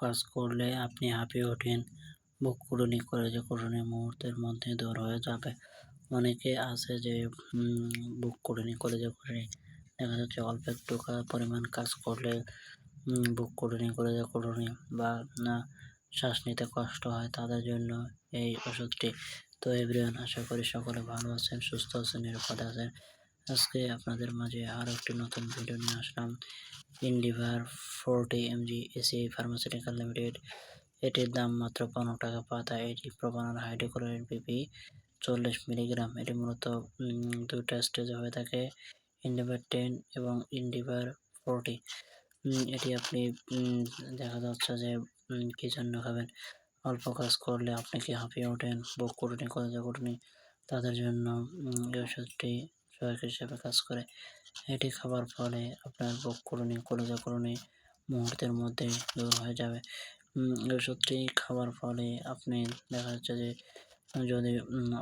কাজ করলে আপনি হাঁপিয়ে ওঠেন। বুক কুড়ুনি করে যে কুড়ুনি মুহূর্তের মধ্যে দূর হয়ে যাবে। অনেকে আছে যে বুক কুড়ুনি করে যে কুড়ুনি দেখা যাচ্ছে অল্প একটু পরিমাণ কাজ করলে বুক কুড়ুনি করে যে কুড়ুনি বা, না, শ্বাস নিতে কষ্ট হয় তাদের জন্য এই ওষুধটি। তো এভরিওয়ান আশা করি সকলে ভালো আছেন, সুস্থ আছেন, নিরাপদে আছেন। আজকে আপনাদের মাঝে আরও একটি নতুন ভিডিও নিয়ে আসলাম। Indever forty MG AC pharmaceutical limited এটির দাম মাত্র পনেরো টাকা পাতা। এটি প্রবানার হাইড্রোক্লোরাইড বিপি চল্লিশ মিলিগ্রাম। এটি মূলত দুইটা স্টেজে হয়ে থাকে ইন্ডিভার টেন এবং ইন্ডিভার ফোরটি এটি আপনি দেখা যাচ্ছে যে কী জন্য খাবেন অল্প কাজ করলে আপনি কি হাঁপিয়ে ওঠেন? বুক কুটুনি কলেজা কুটুনি তাদের জন্য এই ওষুধটি সহায়ক হিসেবে কাজ করে। এটি খাবার ফলে আপনার বুক কুটুনি কলেজা কুটুনি মুহূর্তের মধ্যে দূর হয়ে যাবে। ওষুধটি খাবার ফলে আপনি দেখা যাচ্ছে যে, যদি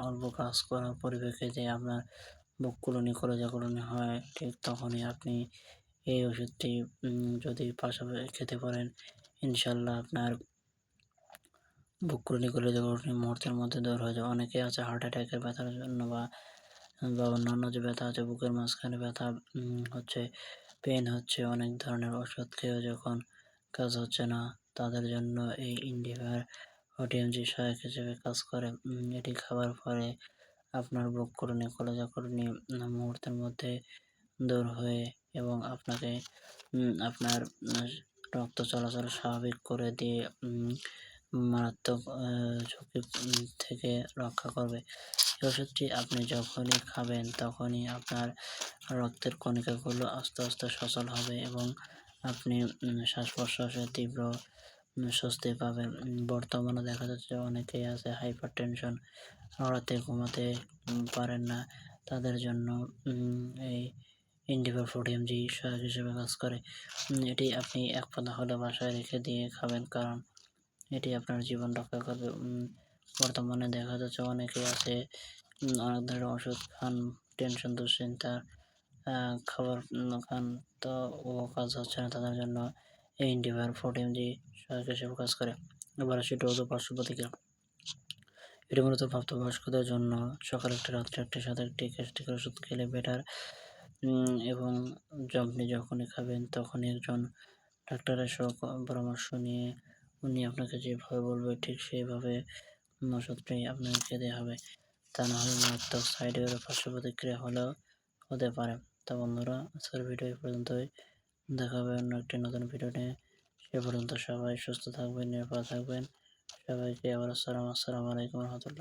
অল্প কাজ করার পরিপ্রেক্ষিতে আপনার বুক কুলুনি কলেজা কুলুনি হয়, ঠিক তখনই আপনি এই ওষুধটি যদি পাশাপাশি খেতে পারেন, ইনশাল্লাহ আপনার বুক কলেজা মুহূর্তের মধ্যে দূর হয়ে যাবে। অনেকে আছে হার্ট অ্যাটাকের ব্যথার জন্য বা বা অন্যান্য যে ব্যথা আছে, বুকের মাঝখানে ব্যথা হচ্ছে পেন হচ্ছে, অনেক ধরনের ওষুধ খেয়েও যখন কাজ হচ্ছে না, তাদের জন্য এই ইন্ডিভার ওটিএমজি সহায়ক হিসেবে কাজ করে। এটি খাবার পরে আপনার বুক করুনি কলেজা করুনি মুহূর্তের মধ্যে দূর হয়ে এবং আপনাকে আপনার রক্ত চলাচল স্বাভাবিক করে দিয়ে মারাত্মক ঝুঁকি থেকে রক্ষা করবে। এই ওষুধটি আপনি যখনই খাবেন তখনই আপনার রক্তের কণিকাগুলো আস্তে আস্তে সচল হবে এবং আপনি শ্বাস প্রশ্বাসের তীব্র স্বস্তি পাবেন। বর্তমানে দেখা যাচ্ছে অনেকেই আছে হাইপার টেনশন রাতে ঘুমাতে পারেন না। তাদের জন্য এই ইন্ডিভার ফোর্টিএম জি সহায়ক হিসেবে কাজ করে। এটি আপনি এক পাতা হলে বাসায় রেখে দিয়ে খাবেন কারণ এটি আপনার জীবন রক্ষা করবে। বর্তমানে দেখা যাচ্ছে অনেকে আছে অনেক ধরনের ওষুধ খান টেনশন দুশ্চিন্তা খাবার খান, তো ও কাজ হচ্ছে না তাদের জন্য। এই ইন্ডিভার ফোর্টিএম জি হিসেবে কাজ করে। এবার আসি ডোজ ও প্রতিক্রিয়া এটি মূলত প্রাপ্তবয়স্কদের জন্য। সকালে একটি, রাত্রে একটি সাথে একটি গ্যাস্ট্রিকের ওষুধ খেলে বেটার এবং আপনি যখনই খাবেন তখনই একজন ডাক্তারের সহ পরামর্শ নিয়ে, উনি আপনাকে যেভাবে বলবে ঠিক সেইভাবে ওষুধটি আপনাকে খেতে হবে, তা না হলে মারাত্মক সাইড পার্শ্ব প্রতিক্রিয়া হলেও হতে পারে। তো বন্ধুরা, আজকের ভিডিও এই পর্যন্তই। দেখা হবে অন্য একটি নতুন ভিডিও নিয়ে। সে পর্যন্ত সবাই সুস্থ থাকবেন, নিরাপদ থাকবেন। সবাইকে আবার আসসালাম আসসালামু আলাইকুম রহমতুল্লাহ।